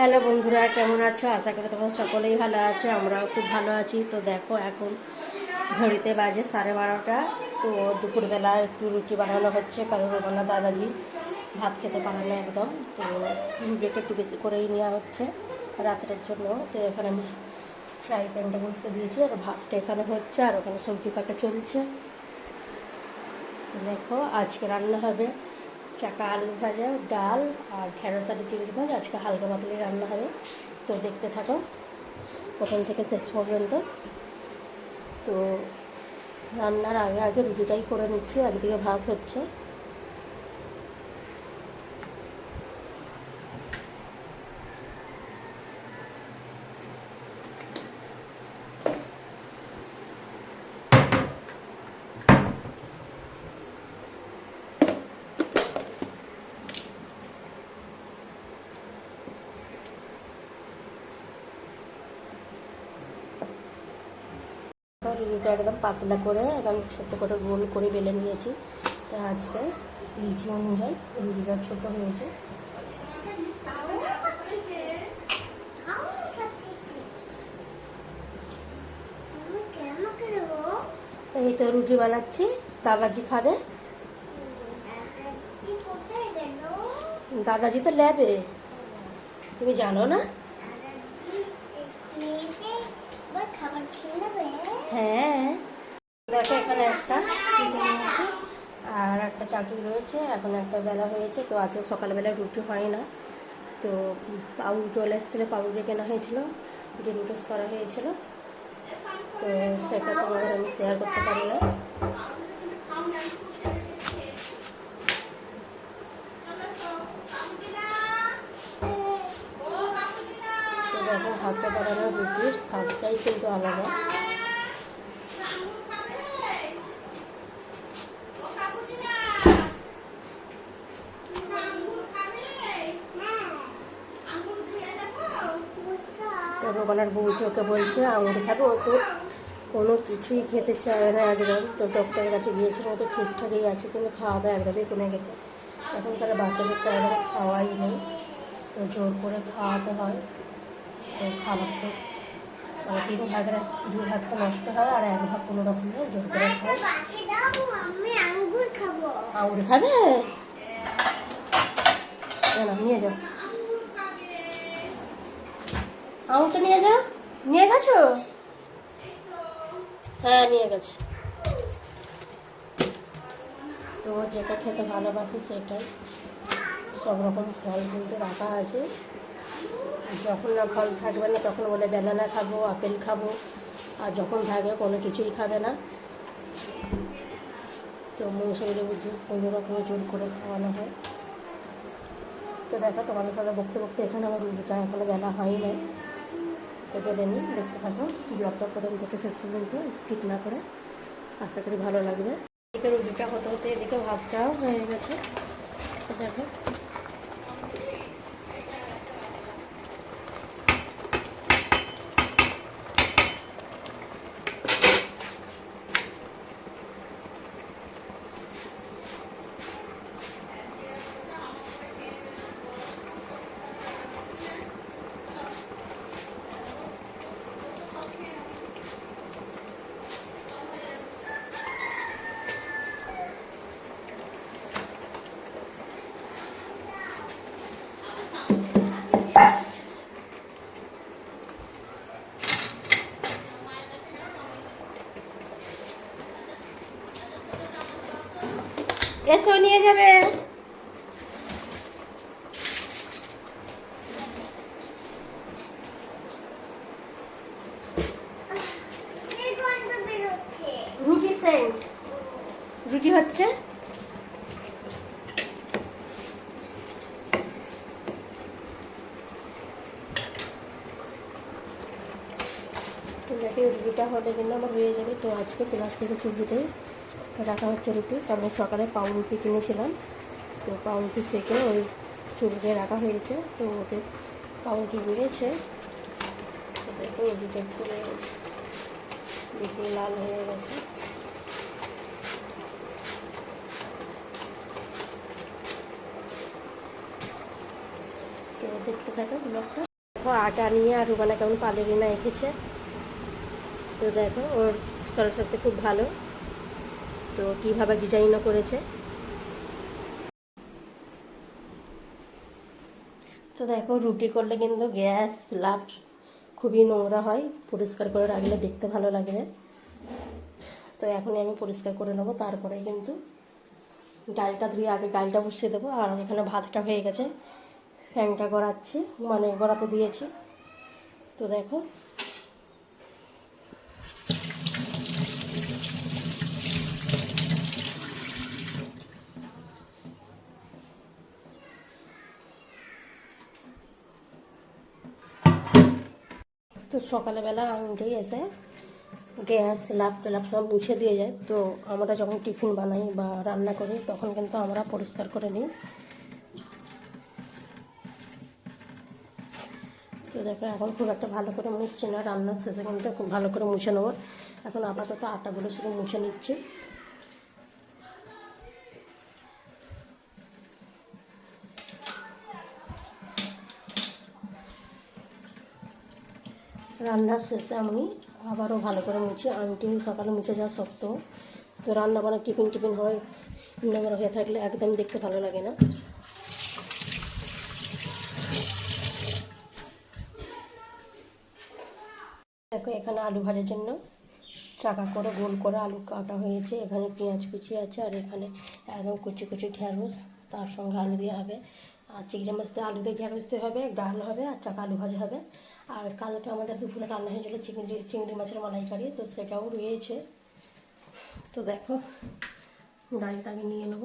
Hello বন্ধুরা, কেমন আছো? আশা করি তোমরা সকলেই ভালো আছো, আমরাও খুব ভালো আছি। তো দেখো, এখন ঘড়িতে বাজে সাড়ে বারোটা। তো দুপুরবেলা একটু রুটি বানানো হচ্ছে, কারণ রোবানা দাদাজি ভাত খেতে পারে না একদম। তো রুটিটা একটু বেশি করেই নেওয়া হচ্ছে রাত্রের জন্য। তো এখানে আমি ফ্রাই প্যানটা বসে দিয়েছি, আর ভাতটা এখানে হচ্ছে, আর ওখানে সবজি কাটা চলছে। দেখো, আজকে রান্না হবে চাকা আলু ভাজা, ডাল আর ঢেঁড়স আলু চিংড়ি ভাজ। আজকে হালকা পাতলি রান্না হবে। তো দেখতে থাকো। প্রথম থেকে শেষ পর্যন্ত। তো রান্নার আগে আগে রুটিটাই করে নিচ্ছি। একদিকে ভাত হচ্ছে। রুটিটা একদম পাতলা করে একদম ছোটো করে গোল করে বেলে নিয়েছি। তো আজকে লিচি অনুযায়ী রুটিটা ছোটো হয়েছে। এই তো রুটি বানাচ্ছি, দাদাজি খাবে। দাদাজি তো ল্যাবে তুমি জানো না খাবার খেয়ে নেবে হ্যাঁ দেখো এখানে একটা সিটি নিয়েছে আর একটা রয়েছে এখন একটা বেলা হয়েছে, তো আজকে সকালবেলা রুটি হয় না। তো পাউরুটি চলে এসেছিল পাউরুটি কেনা হয়েছিল ডিম টোস্ট করা হয়েছিল, তো সেটা তোমাদের আমি শেয়ার করতে পারি না। তো হাতে বানানো রুটির স্বাদটাই কিন্তু আলাদা। রোবানার বউজি ওকে বলছে আঙুর খাবে ও তো কোনো কিছুই খেতে চায় না একদম। তো ডক্টরের কাছে গিয়েছিল ও তো ঠিকঠাকই আছে কিন্তু খাওয়া দাওয়া একদমই কমে গেছে। এখনকার বাচ্চাদের তো একদম খাওয়াই নেই তো জোর করে খাওয়াতে হয়। তো খাবার তো মানে তিন ভাগের ভাগ তো নষ্ট হয় আর এক ভাগ কোনো রকমে জোর করে আঙুর খাবে। নিয়ে যাও। আঙুরটা নিয়ে যাও। নিয়ে গেছো? হ্যাঁ নিয়ে গেছে। তো যেটা খেতে ভালোবাসে সেটাই। সব রকম ফল কিন্তু রাখা আছে। যখন না ফল থাকবে না, তখন বলে ব্যানানা খাব, আপেল খাব। আর যখন থাকে কোনো কিছুই খাবে না। তো মৌসুমি লেবুর জুস কোনো রকমের জোর করে খাওয়ানো হয়। তো দেখো, তোমাদের সাথে বকতে বকতে এখানে আমার রুটিটা এখনও বেলা হয় নাই তো বেলে নিই দেখতে থাকো ব্লগটা প্রথম থেকে শেষ পর্যন্ত স্কিপ না করে, আশা করি ভালো লাগবে। এদিকে রুটিটা হতে হতে এদিকে ভাতটাও হয়ে গেছে। দেখো। এসো, নিয়ে যাবে। রুটি সেন্ট। রুটি হচ্ছে? দেখি রুটিটা হলে কিন্তু আমার হয়ে যাবে। তো আজকে ক্লাস থেকে চুরিতে রাখা হচ্ছে রুটি। কারণ সকালে পাউরুটি কিনেছিলাম। তো পাউরুটি সেকে ওই চুরিতে রাখা হয়েছে। তো ওদের পাউরুটি বেড়েছে। দেখো রুটিটা একটু বেশি লাল হয়ে গেছে। তো দেখতে থাকো ব্লগটা। দেখো আটা নিয়ে আর রুবানা কেমন পালেরিনা এঁকেছে। তো দেখো ওর সরস্বতী খুব ভালো। তো কীভাবে ডিজাইনও করেছে? তো দেখো, রুটি করলে কিন্তু গ্যাস লাভ খুবই নোংরা হয়। পরিষ্কার করে রাখলে দেখতে ভালো লাগবে। তো এখনই আমি পরিষ্কার করে নেব, তারপরে কিন্তু ডালটা ধুয়ে আগে ডালটা বসিয়ে দেবো। আর এখানে ভাতটা হয়ে গেছে। ফ্যানটা গড়াচ্ছি মানে গড়াতে দিয়েছি। তো দেখো তো সকালবেলা আঙুলেই এসে গ্যাস লাভ টেলাপ সব মুছে দিয়ে যায়। তো আমরা যখন টিফিন বানাই বা রান্না করি, তখন কিন্তু আমরা পরিষ্কার করে নিই। তো দেখো, এখন খুব একটা ভালো করে মুছছি না, রান্নার শেষে কিন্তু খুব ভালো করে মুছে নেব। এখন আপাতত আটাগুলো শুধু মুছে নিচ্ছি। রান্নার শেষে আমি আবারও ভালো করে মুছি, আংটি সকালে মুছে যাওয়া শক্ত তো রান্না বান্না টিফিন টিফিন হয়, নোংরা হয়ে থাকলে একদম দেখতে ভালো লাগে না। দেখো, এখানে আলু ভাজার জন্য চাকা করে গোল করে আলু কাটা হয়েছে, এখানে পেঁয়াজ কুচি আছে আর এখানে একদম কুচি কুচি ঢ্যাঁড়স, তার সঙ্গে আলু দেওয়া হবে। আর চিংড়ি মাছ দিয়ে আলু দিয়ে ঢ্যাঁড়স দিয়ে হবে, ডাল হবে আর চাকা আলু ভাজা হবে। আর কালকে আমাদের দুপুরে রান্না হয়েছিল চিংড়ি চিংড়ি মাছের মালাইকারি, তো সেটাও রয়েছে। তো দেখো ডালটাকে নিয়ে নেব।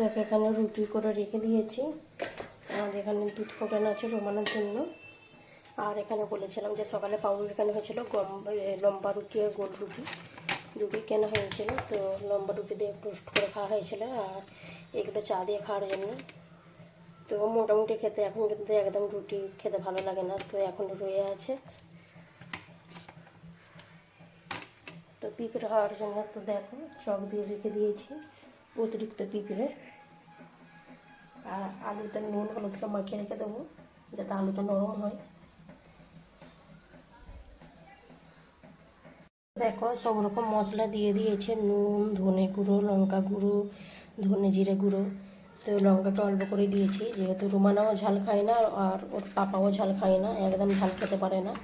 দেখো এখানে রুটি করে রেখে দিয়েছি। আর এখানে দুধ ফোটানো আছে রোমানোর জন্য। আর এখানে বলেছিলাম যে সকালে পাউরুটি এখানে হয়েছিল? গম লম্বা রুটি আর গোল রুটি। রুটি কেনা হয়েছিল? তো লম্বা রুটি দিয়ে টোস্ট করে খাওয়া হয়েছিল আর এগুলো চা দিয়ে খাওয়ার জন্য। তো মোটামুটি খেতে এখন কিন্তু একদম রুটি খেতে ভালো লাগে না, তো এখন রয়ে আছে। তো পিঁপড়ে খাওয়ার জন্য তো দেখো, চক দিয়ে রেখে দিয়েছি। অতিরিক্ত পিঁপড়ে। আর আলুতে নুন হলুদটা মাখিয়ে রেখে দেবো, যাতে আলুটা নরম হয়। দেখো, সব রকম মশলা দিয়ে দিয়েছে, নুন, ধনে গুঁড়ো, লঙ্কা গুঁড়ো, ধনে জিরে গুঁড়ো। তো লঙ্কাটা অল্প করে দিয়েছি, যেহেতু রুমানাও ঝাল খায় না, আর ওর পাপাও ঝাল খায় না, একদম ঝাল খেতে পারে না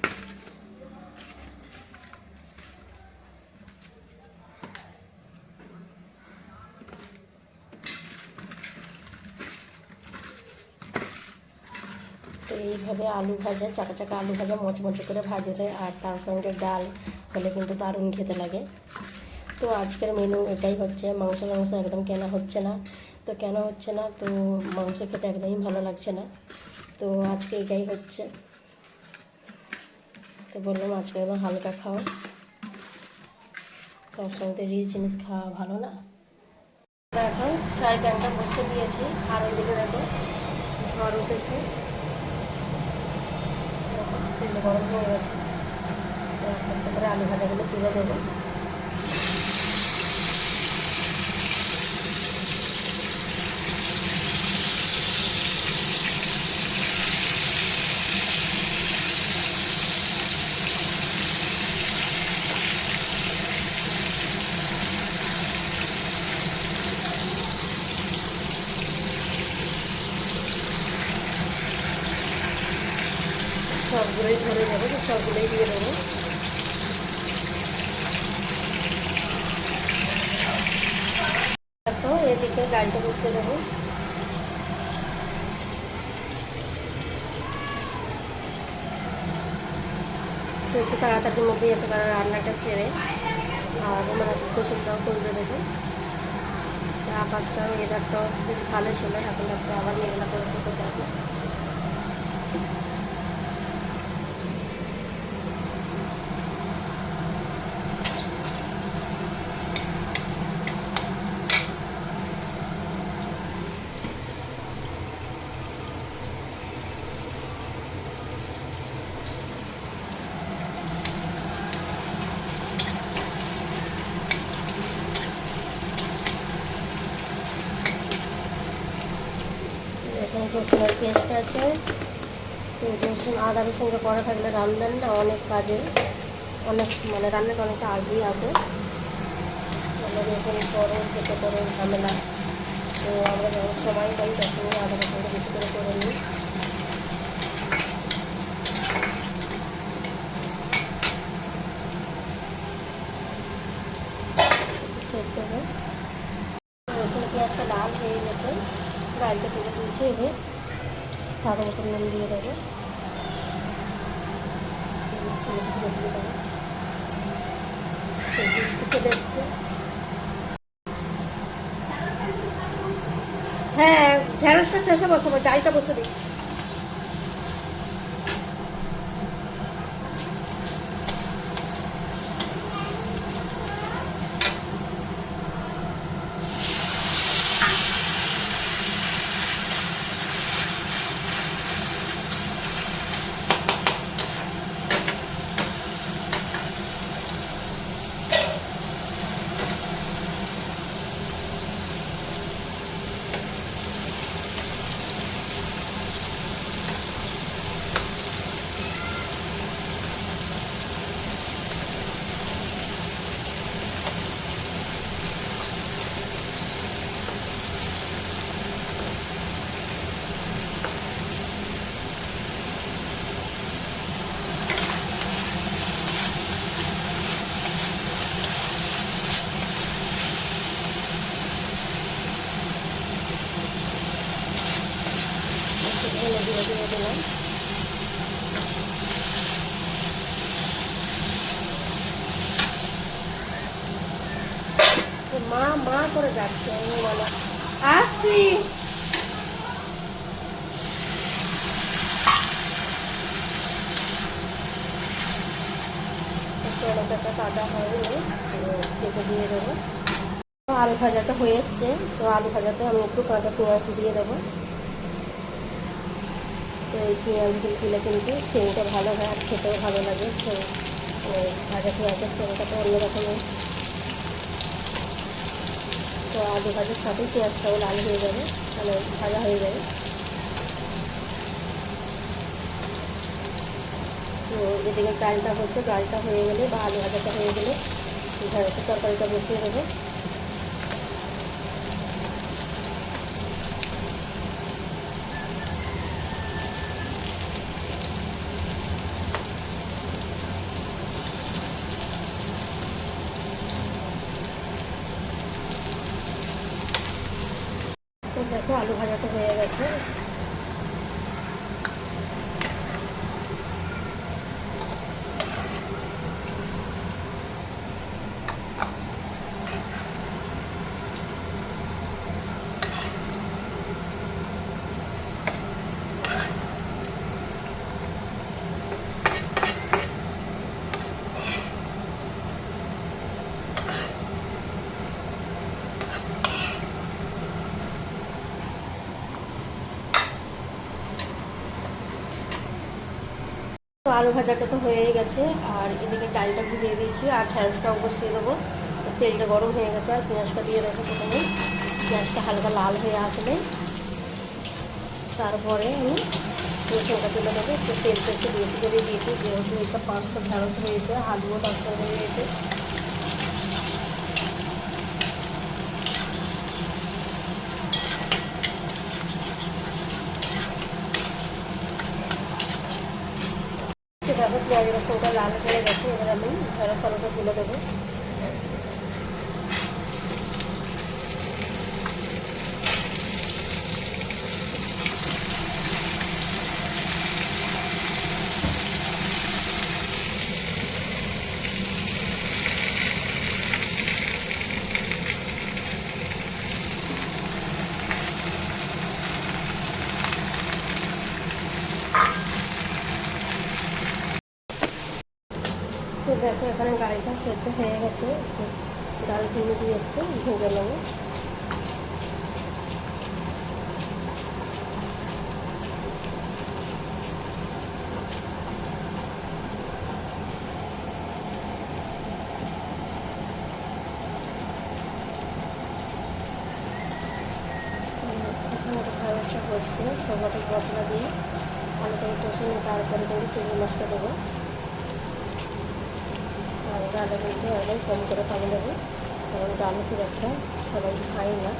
তো এইভাবে আলু ভাজা, চাকা চাকা আলু ভাজা, মচমচে করে ভাজলে আর তার সঙ্গে ডাল হলে কিন্তু দারুণ খেতে লাগে। তো আজকের মেনু এটাই হচ্ছে, মাংস মাংস একদম কেনা হচ্ছে না। তো কেন হচ্ছে না, তো মাংস খেতে একদমই ভালো লাগছে না। তো আজকে এটাই হচ্ছে। তো বললাম আজকে একদম হালকা খাও। তার সঙ্গে রিচ জিনিস খাওয়া ভালো না। এখন ফ্রাই প্যানটা বসে দিয়েছি। আর ওইদিকে দেখো, ঝড় উঠেছে। গরম হয়ে গেছে। তারপরে আলু ভাজাগুলো তুলে দেবো সবগুলোই ধরে তো সবগুলোই দিয়ে দেবো দেখো এদিকে ডালটা বসিয়ে দেবো। তো একটু তাড়াতাড়ির মধ্যেই আছে কারণ রান্নাটা সেরে, আর মানে রসুনটাও করবে দেখুন আকাশটা ওয়েদারটাও বেশ ভালো ছিল, এখন আবার মেঘলা করেছে তো দেখো এখানে রসুনের পেস্ট আছে। রসুন আদা রসুনকে করা থাকলে রান্নাটা অনেক কাজে, অনেক মানে রান্নাটা অনেকটা আগেই আসে আমরা রসুন খেতে করো ঝামেলা। তো আমরা যখন সময় পাই তখনই আদা রসুনটা বেশি করে করে নিই সেদ্ধ হয় রসুন পেঁয়াজটা লাল হয়ে গেছে ডালটা তুলে তুলছে এবার স্বাদ মতো নুন দিয়ে দেবো। হ্যাঁ ঢেঁড়সটা শেষে বসাবো চাইটা বসে দিচ্ছি ধনে জিরে দিয়ে দিলাম তো মা মা করে যাচ্ছে আমি বলো আসছি টমেটোটা কাটা হয়নি কেটে দিয়ে দেবো। আলু ভাজাটা হয়ে এসছে। তো আলু ভাজাতে আমি একটু কাঁচা পেঁয়াজ দিয়ে দেবো। তো এই পেঁয়াজ দিয়ে দিলে কিন্তু সেটা ভালো হয় আর খেতেও ভালো লাগে। তো ভাজা পেঁয়াজের সেটা তো অন্যরকমের তো আলু ভাজার সাথেই পেঁয়াজটাও লাল হয়ে যাবে মানে ভাজা হয়ে যাবে। তো এদিকে ডালটা হচ্ছে ডালটা হয়ে গেলে বা আলু ভাজাটা হয়ে গেলে তরকারিটা বসিয়ে দেবো। দেখো আলু ভাজাটা হয়ে গেছে। আলু ভাজাটা তো হয়েই গেছে, আর এদিকে ডালটা ঘুরিয়ে দিয়েছি, আর ঢ্যাঁড়সটা অবশ্যই দেবো। তেলটা গরম হয়ে গেছে, আর পেঁয়াজটা দিয়ে দেবো প্রথমে। পেঁয়াজটা হালকা লাল হয়ে আসবে। তারপরে আমি রসুনটা তুলে দেবো একটু তেলটা একটু বেশি করে দিয়েছি, যেহেতু এটা পাঁচশো ঢ্যাঁড়স হয়েছে আলুও দশটা হয়ে গেছে দেখো পেঁয়াজ রসুনটা লাল হয়ে গেছে এবার আমি ঢেঁড়স আলুটা তুলে দেবো। সেদ্ধ হয়ে গেছে। ডাল চিনি দিয়ে একটু ভেজে নেব। এখানে হচ্ছে সবাটি মশলা দিয়ে কষে নিয়ে তারপরে কিন্তু চিংড়ি মাছটা দেবো। ডালে কিন্তু অনেক কম করে পানি দেবো কারণ ডাল খুব একটা সবাই খাই না।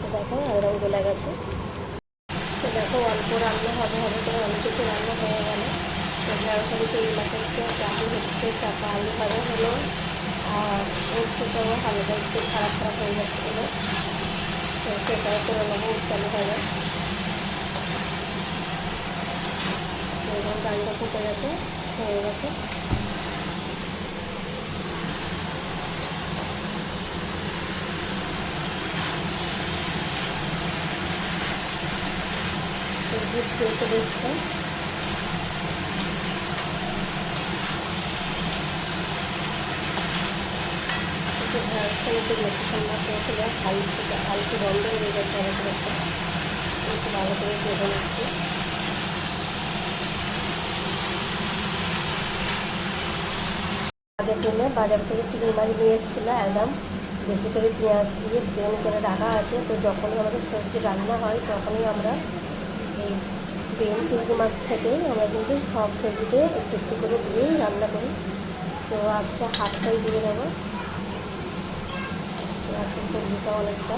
তো দেখো এরকম গলে গেছে। তো দেখো, অল্প রান্না হবে হবে করে অনেক কিছু রান্না হয়ে গেল। তো ঝাড়খণ্ডি চিংড়ি মাছের হচ্ছে চাপা আলু ভাজা হলো, আর সেটাও আলুটা একটু খারাপ খারাপ হয়ে যাচ্ছিল তো সেটাও করে নেব এবং ডালটা ফুটে গেছে, হয়ে গেছে। দিয়ে চলে এসছে হালকা হালকা বন্ধ হয়ে গেছে একটু ভালো করে ভেজে নিচ্ছি জন্য বাজার থেকে চিংড়ি মাছ নিয়ে এসেছিল একদম বেশি করে পেঁয়াজ দিয়ে ব্লেন্ড করে রাখা আছে। তো যখনই আমাদের সবজি রান্না হয়, তখনই আমরা বেন চিংড়ি মাছ থেকে আমরা কিন্তু সব সবজিতে একটু একটু করে দিয়েই রান্না করি। তো আজকে হাতটাই দিয়ে দেবো। সবজিটা অনেকটা।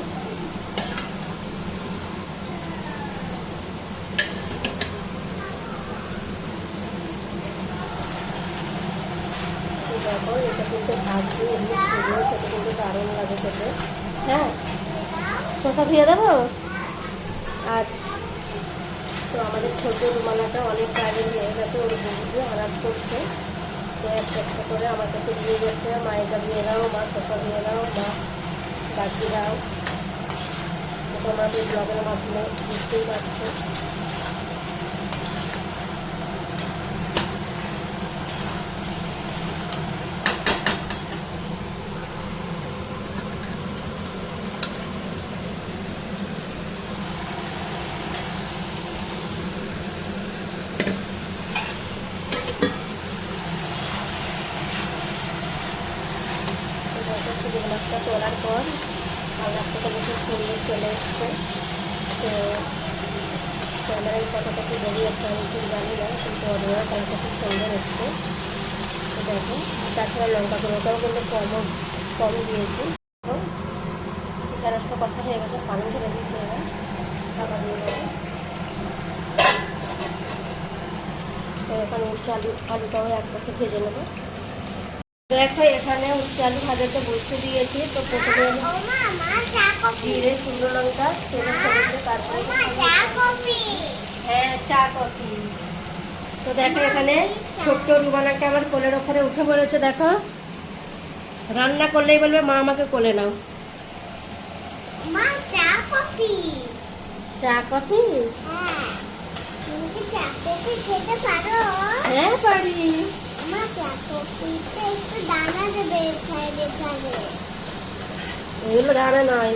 দেখো, এটা কিন্তু ভাজছি এমনি খেতে কিন্তু দারুণ লাগে খেতে। হ্যাঁ? শসা ধুয়ে দেবো? আচ্ছা। তো আমাদের ছোট রুমালাটা অনেক টাইম হয়ে গেছে, ওর বন্ধু আনাজ করছে। তো একটা করে আমার কাছে দিয়ে যাচ্ছে, মায়েরা দিয়ে দাও মা সোফা দিয়ে দাও মা, বাকিরাও। তোমাদের ব্লগের মাধ্যমে বুঝতেই পারছে দেখো চিংড়ি মাছটা তোলার পর কালারটা তো বেশি সুন্দর চলে এসছে তো ক্যামেরায় কতটা কি বেরিয়েছে আমি ঠিক জানি না কিন্তু অরিয়া কালারটা খুব সুন্দর এসছে তো দেখো লঙ্কা গুঁড়োটাও কিন্তু কম কম দিয়েছি ঢেঁড়সটা কষা হয়ে গেছে পানি ঢেলে দিয়েছি এবার ঢাকা দিয়ে দেবো এখানে উচ্চ আলু আলুটাও এক পাশে ভেজে নেব। দেখো এখানে উচ্চ আলু ভাজাতে বসে দিয়েছি। তো প্রথমে জিরে শুকনো লঙ্কা তেলে তারপরে হ্যাঁ চা কফি। তো দেখো এখানে ছোট্ট রুমানাটা আমার কোলের ওখানে উঠে পড়েছে দেখো রান্না করলেই বলবে মা আমাকে কোলে নাও। মা চা কফি। চা কফি? হ্যাঁ পারো? হ্যাঁ মা চা কফিতে একটু দানা দেবে সাইডে সাইডে। এগুলো দাঁড়া নয়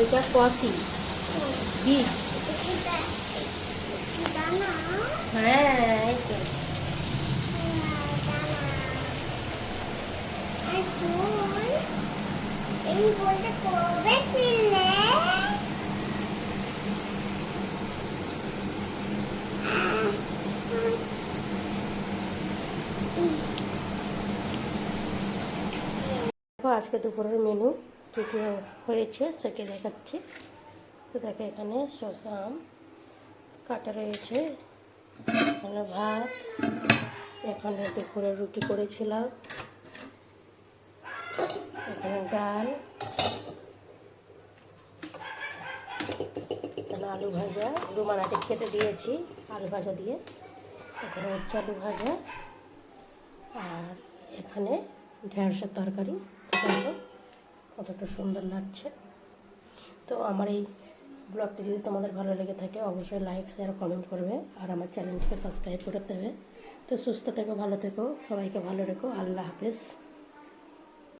এটা কফি। বীজ। হ্যাঁ এই তো আর ফুল আজকে দুপুরের মেনু কী কী হয়েছে সেকে দেখাচ্ছি। তো দেখো, এখানে শসা আম কাটা রয়েছে ভাত, এখানে দুপুরে রুটি করেছিলাম। ডাল আলু ভাজা রুমানাকে খেতে দিয়েছি, আলু ভাজা দিয়ে। এখানে হচ্ছে আলু ভাজা, আর এখানে ঢেঁড়সের তরকারি কতটা সুন্দর লাগছে। তো আমার এই ব্লগটি যদি তোমাদের ভালো লেগে থাকে, অবশ্যই লাইক শেয়ার কমেন্ট করবে, আর আমার চ্যানেলটিকে সাবস্ক্রাইব করে দেবে তো সুস্থ থেকো, ভালো থেকো, সবাইকে ভালো রেখো, আল্লাহ হাফেজ।